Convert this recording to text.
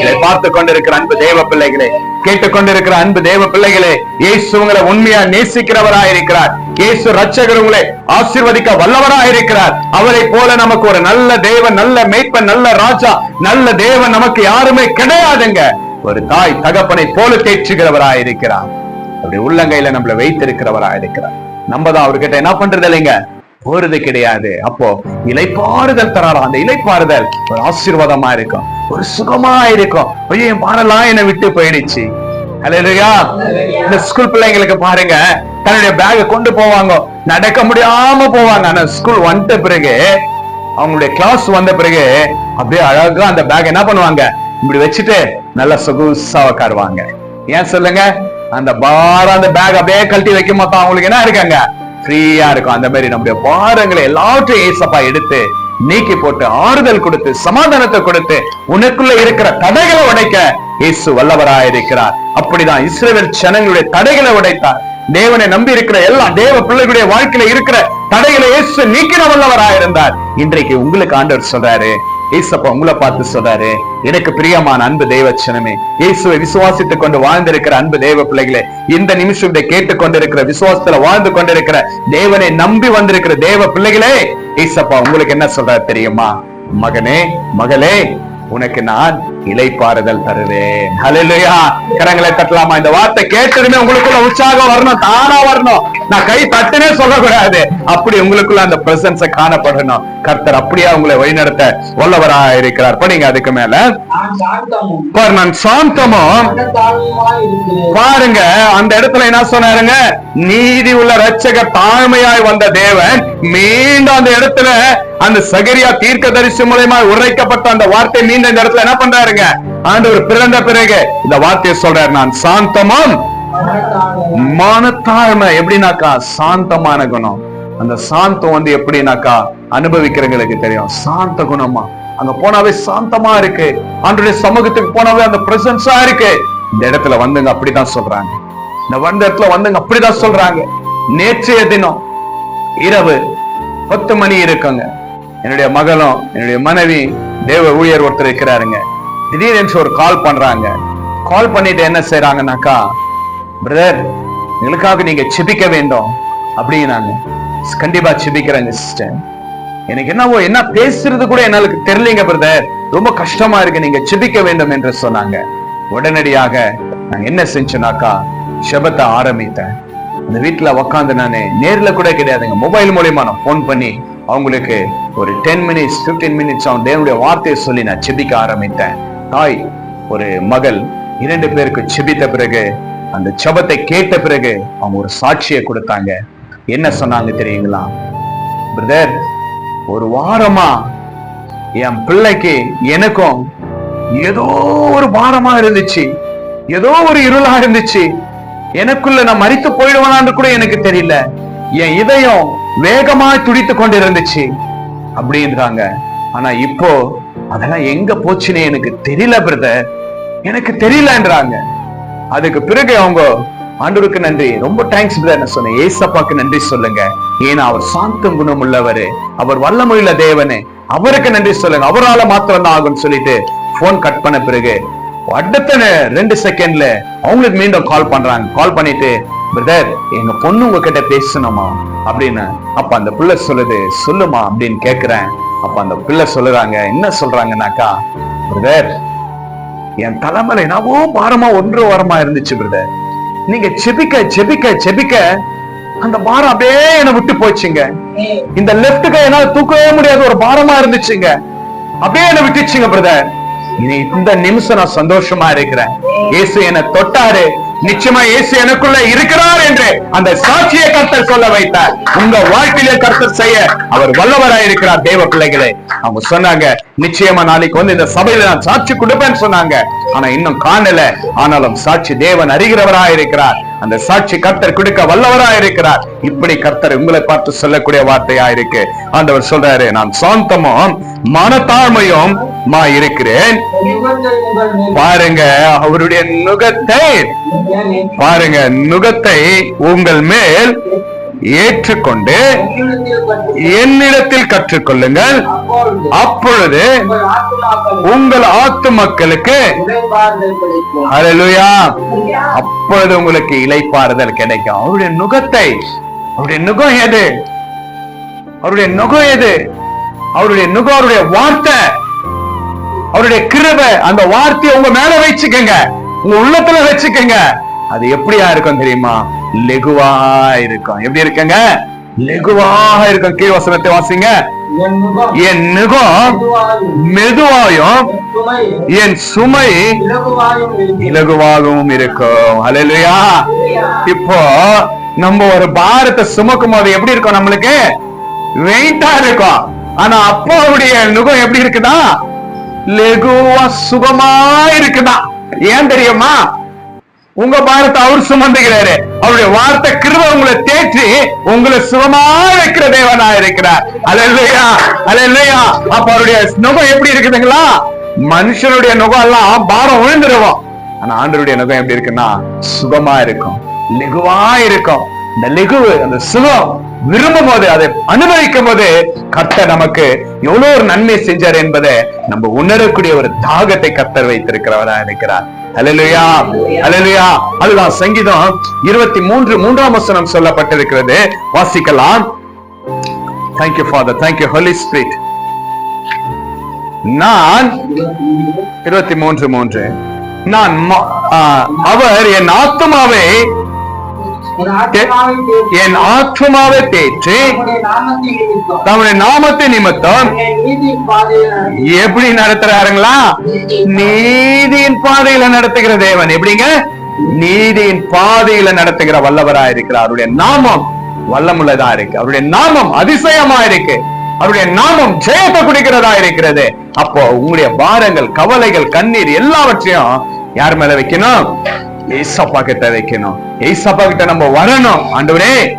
இதை பார்த்து கொண்டிருக்கிற அன்பு தேவ பிள்ளைகளே கேட்டுக்கொண்டிருக்கிற அன்பு தேவ பிள்ளைகளே இயேசு உங்களை உண்மையா நேசிக்கிறவராயிருக்கிறார். இயேசு ரட்சகர் உங்களை ஆசீர்வதிக்க வல்லவராயிருக்கிறார். அவரை போல நமக்கு ஒரு நல்ல தேவன் நல்ல மேய்ப்பன் நல்ல ராஜா நல்ல தேவன் நமக்கு யாருமே கிடையாதுங்க. ஒரு தாய் தகப்பனை போல தேற்றுகிறவராயிருக்கிறார். அப்படி உள்ளங்கையில நம்மள வைத்திருக்கிறவராயிருக்கிறார். நம்ம தான் அவர்கிட்ட என்ன பண்றது இல்லைங்க? போறது கிடையாது. அப்போ இலைப்பாறுதல் தராராம். அந்த இலைப்பாறுதல் ஒரு ஆசீர்வாதமா இருக்கும். ஒரு சுகமா இருக்கும். ஐயோ என் பாடலாம் என்னை விட்டு போயிடுச்சு. அலையா இந்த ஸ்கூல் பிள்ளைங்களுக்கு பாருங்க. தன்னுடைய பேக கொண்டு போவாங்க. நடக்க முடியாம போவாங்க. ஆனா ஸ்கூல் வந்த பிறகு அவங்களுடைய கிளாஸ் வந்த பிறகு அப்படியே அழகா அந்த பேக் என்ன பண்ணுவாங்க? இப்படி வச்சுட்டு நல்லா சொகுசா உட்காருவாங்க. ஏன் சொல்லுங்க? அந்த பாரம் அந்த பேக் அப்படியே கழட்டி வைக்க மாட்டோம் அவங்களுக்கு என்ன இருக்காங்க? ஃப்ரீயா இருக்கும். அந்த மாதிரி நம்முடைய பாரங்களை எல்லாவற்றையும் ஏசப்பா எடுத்து நீக்கி போட்டு ஆறுதல் கொடுத்து சமாதானத்தை கொடுத்து உனக்குள்ள இருக்கிற தடைகளை உடைக்க இயேசு வல்லவராயிருக்கிறார். அப்படிதான் இஸ்ரேல் ஜனங்களுடைய தடைகளை உடைத்தார். தேவனை நம்பி இருக்கிற எல்லா தேவ பிள்ளைகளுடைய வாழ்க்கையில இருக்கிற தடைகளை இயேசு நீக்கின வல்லவராயிருந்தார். இன்றைக்கு உங்களுக்கு ஆண்டவர் சொல்றாரு ஏசப்பா உங்களை பார்த்து சொல்றாரு எனக்கு பிரியமான அன்பு தெய்வச்சனமே இயேசுவை விசுவாசித்துக் கொண்டு வாழ்ந்திருக்கிற அன்பு தேவ பிள்ளைகளே இந்த நிமிஷம் இதை கேட்டுக் கொண்டிருக்கிற விசுவாசத்துல வாழ்ந்து கொண்டிருக்கிற தேவனை நம்பி வந்திருக்கிற தேவ பிள்ளைகளே ஏசப்பா உங்களுக்கு என்ன சொல்றாரு தெரியுமா? மகனே மகளே உனக்கு நான் இலைப்பாறுதல் தருவேன். ஹalleluya கரங்களை தட்டலாமா? இந்த வார்த்தை கேட்டதுமே உங்களுக்குள்ள உற்சாகம் வரணும் தானா வரணும். நான் கை தட்டுனே சொல்லக்கூடாது. அப்படி உங்களுக்குள்ள அந்த பிரசன்ஸ காணப்படணும். கர்த்தர் அப்படியே உங்களை வழிநடத்த வல்லவரா இருக்கிறார். படிங்க அதுக்கு மேல. நான் சாந்தமும் பாரு, நான் பாருங்க அந்த இடத்துல என்ன சொன்னாருங்க? நீதி உள்ள ரட்சக தாழ்மையாய் வந்த தேவன் மீண்டும் அந்த இடத்துல அந்த சகரியா தீர்க்க தரிசி மூலயமா உரைக்கப்பட்ட அந்த வார்த்தை மீண்டும் இந்த இடத்துல என்ன பண்றாரு? பாருங்க ஆண்டவர் பிறந்த பிறகு இந்த வார்த்தையை சொல்றாரு நான் சாந்தமும். மனத்தாழ்மை எப்படின்னாக்கா சாந்தமான குணம். அந்த சாந்தம் வந்து எப்படின்னாக்கா அனுபவிக்கிறவங்களுக்கு தெரியும். சாந்த குணமா. அங்க போனாவே சாந்தமா இருக்கு. ஆண்டுடைய சமூகத்துக்கு போனாவே அந்த பிரசன்ஸா இருக்கு. இந்த இடத்துல வந்துங்க அப்படிதான் சொல்றாங்க. இந்த வந்த இடத்துல வந்துங்க அப்படிதான் சொல்றாங்க. நேற்றைய தினம் இரவு பத்து மணி இருக்குங்க. என்னுடைய மகளும் என்னுடைய மனைவி தேவ ஊழியர் ஒருத்தர் இருக்கிறாருங்க. திடீரென்று ஒரு கால் பண்றாங்க. கால் பண்ணிட்டு என்ன செய்யறாங்கனாக்கா பிரதர் எங்களுக்காக நீங்க செபிக்க வேண்டும். அப்படின்னாங்க. கண்டிப்பா செபிக்கிறேங்க சிஸ்டர் எனக்கு என்னவோ என்ன பேசுறது கூட என்னால தெரியலீங்க பிரதர் ரொம்ப கஷ்டமா இருக்கு நீங்க செபிக்க வேண்டும் என்று சொன்னாங்க. உடனடியாக நான் என்ன செஞ்சேனாக்கா செபத்தை ஆரம்பித்தேன். அந்த வீட்டுல உக்காந்து நானே நேர்ல கூட கிடையாதுங்க மொபைல் மூலியமா நான் போன் பண்ணி அவங்களுக்கு ஒரு டென் மினிட்ஸ் 15 மினிட்ஸ் அவன் தேவனுடைய வார்த்தையை சொல்லி நான் செபிக்க ஆரம்பித்தேன். தாய் ஒரு மகள் இரண்டு பேருக்கு செபித்த பிறகு அந்த செபத்தை கேட்ட பிறகு அவங்க ஒரு சாட்சியை கொடுத்தாங்க. என்ன சொன்னாங்க தெரியுங்களா? பிரதர் ஒரு வாரமா என் பிள்ளைக்கு எனக்கும் ஏதோ ஒரு பாரமா இருந்துச்சு. ஏதோ ஒரு இருளா இருந்துச்சு. எனக்குள்ள நான் மறித்து போயிடுவானான்னு கூட எனக்கு தெரியல. என் இதயம் வேகமா துடித்து கொண்டு இருந்துச்சு அப்படின்றாங்க. ஆனா இப்போ அதெல்லாம் எங்க போச்சுன்னு எனக்கு தெரியல பிரதர் எனக்கு தெரியலன்றாங்க. அதுக்கு பிறகு அவங்க ஆண்டவருக்கு நன்றி. ரொம்ப தேங்க்ஸ் பிரதர் சொன்னேன். ஏசப்பாக்கு நன்றி சொல்லுங்க. ஏன்னா அவர் சாந்தம் குணம் உள்ளவர் அவர் வல்லமொழியில தேவனு. அவருக்கு நன்றி சொல்லுங்க. அவரால மாத்திரம் தான் ஆகும்னு சொல்லிட்டு போன் கட் பண்ண பிறகு அடுத்த ரெண்டு செகண்ட்ல அவங்களுக்கு மீண்டும் கால் பண்றாங்க. கால் பண்ணிட்டு பிரதர் எங்க பொண்ணு உங்ககிட்ட பேசணுமா? அப்படின்னு அப்ப அந்த பிள்ளை சொல்லுது சொல்லுமா? அப்படின்னு கேக்குறேன். அப்ப அந்த பிள்ளை சொல்லுறாங்க என்ன சொல்றாங்கன்னாக்கா பிரதர் என் தலைமையில என்னவோ பாரமா ஒன்று வாரமா இருந்துச்சு பிரதர் நீங்க செபிக்க செபிக்க செபிக்க அந்த பாரம் அப்படியே என்னை விட்டு போச்சுங்க இந்த லெப்ட் கை என்னால தூக்கவே முடியாத ஒரு பாரமா இருந்துச்சுங்க. அப்படியே என்ன விட்டுச்சுங்க பிரதர் இனி இந்த நிமிஷம் நான் சந்தோஷமா இருக்கிறேன். இயேசு என்னை தொட்டாரு. நிச்சயமா இயேசு எனக்குள்ள இருக்கிறார் என்று அந்த சாட்சியை கர்த்தர் சொல்ல வைத்தார். உங்க வாழ்க்கையில கர்த்தர் செய்ய அவர் வல்லவராய் இருக்கிறார் தேவ பிள்ளைகளே. அவங்க சொன்னாங்க நிச்சயமா நாளைக்கு வந்து இந்த சபையில நான் சாட்சி கொடுப்பேன்னு சொன்னாங்க. ஆனா இன்னும் காணல. ஆனாலும் சாட்சி தேவன் அறிகிறவராய் இருக்கிறார். அந்த சாட்சி கர்த்தர் கொடுக்க வல்லவராய் இருக்கிறார். இப்படி கர்த்தர் உங்களை பார்த்து சொல்லக்கூடிய வார்த்தையா இருக்கு. ஆண்டவர் சொல்றாரு நான் சாந்தமும் மனத்தாழ்மையும் மா இருக்கிறேன். பாருங்க அவருடைய நுகத்தை பாருங்க நுகத்தை உங்கள் மேல் ஏற்றுக்கொண்டு என்னிடத்தில் கற்றுக்கொள்ளுங்கள். அப்பொழுது உங்கள் ஆத்து மக்களுக்கு உடைப்பார்கள் அப்பொழுது உங்களுக்கு இலைப்பாறுதல் கிடைக்கும். அவருடைய நுகத்தை அவருடைய நுகம் எது? அவருடைய நுகம் எது? அவருடைய நுகம் அவருடைய வார்த்தை அவருடைய கிருபை அந்த வார்த்தையை உங்க மேல வச்சுக்கங்க. உங்க உள்ளத்துல வச்சுக்கங்க. அது எப்படியா இருக்கும் தெரியுமா? லெகுவா இருக்கும். எப்படி இருக்குங்க? லெகுவாக இருக்கும். கீழ் வசனத்தை வாசிங்க. என் நுகம் மெதுவாயும் என் சுமை. இலகுவாகவும் இருக்கும். ஹalleluya இப்போ நம்ம ஒரு பாரத்தை சுமக்கும் போது எப்படி இருக்கும் நம்மளுக்கு? வெயிட்டா இருக்கும். ஆனா அப்பாவுடைய நுகம் எப்படி இருக்குதா? லெகுவா சுகமா இருக்குதா? ஏன் தெரியுமா? உங்க பாரத்தை அவர் சுமந்துகிறாரு. அவருடைய வார்த்தை கிருப உங்களை தேற்றி உங்களை சுகமா வைக்கிற தேவனா இருக்கிறார். அல்லையா அல்லையா அப்ப அவருடைய நுகம் எப்படி இருக்குதுங்களா? மனுஷனுடைய நுகம் எல்லாம் பாரம் விழுந்துருவோம் ஆனா ஆண்டருடைய நுகம் எப்படி இருக்குன்னா சுகமா இருக்கும் லெகுவா இருக்கும். இந்த லெகுவு அந்த சுகம் விரும்பும் போது அதை அனுபவிக்கும் போது கர்த்தர் நமக்கு எவ்வளவு ஒரு நன்மை செஞ்சார் என்பதை நம்ம உணரக்கூடிய ஒரு தாகத்தை கர்த்தர் வைத்திருக்கிறவரா இருக்கிறார். அலலுயா அலலுயா அதுதான் சங்கீதம் இருபத்தி மூன்று மூன்றாம் வசனம் சொல்லப்பட்டிருக்கிறது. வாசிக்கலாம். Thank you father thank you holy spirit நான் இருபத்தி மூன்று. மூன்று நான் அவர் என் ஆத்மாவை என் ஆத்மாவை தேற்றி தம்முடைய நாமத்தை நிமித்தம். எப்படி நடத்துறாருங்களா? நீதியின் பாதையில நடத்துகிற தேவன். எப்படிங்க? நீதியின் பாதையில நடத்துகிற வல்லவரா இருக்கிறார். அவருடைய நாமம் வல்லமுள்ளதா இருக்கு. அவருடைய நாமம் அதிசயமா இருக்கு. அவருடைய நாமம் ஜெயத்தை குடிக்கிறதா இருக்கிறது. அப்போ உங்களுடைய பாரங்கள் கவலைகள் கண்ணீர் எல்லாவற்றையும் யார் மேல வைக்கணும்? ஏசப்பா கிட்ட வைக்கணும். ஏசப்பா கிட்ட நம்ம வரணும். ஆண்டவரே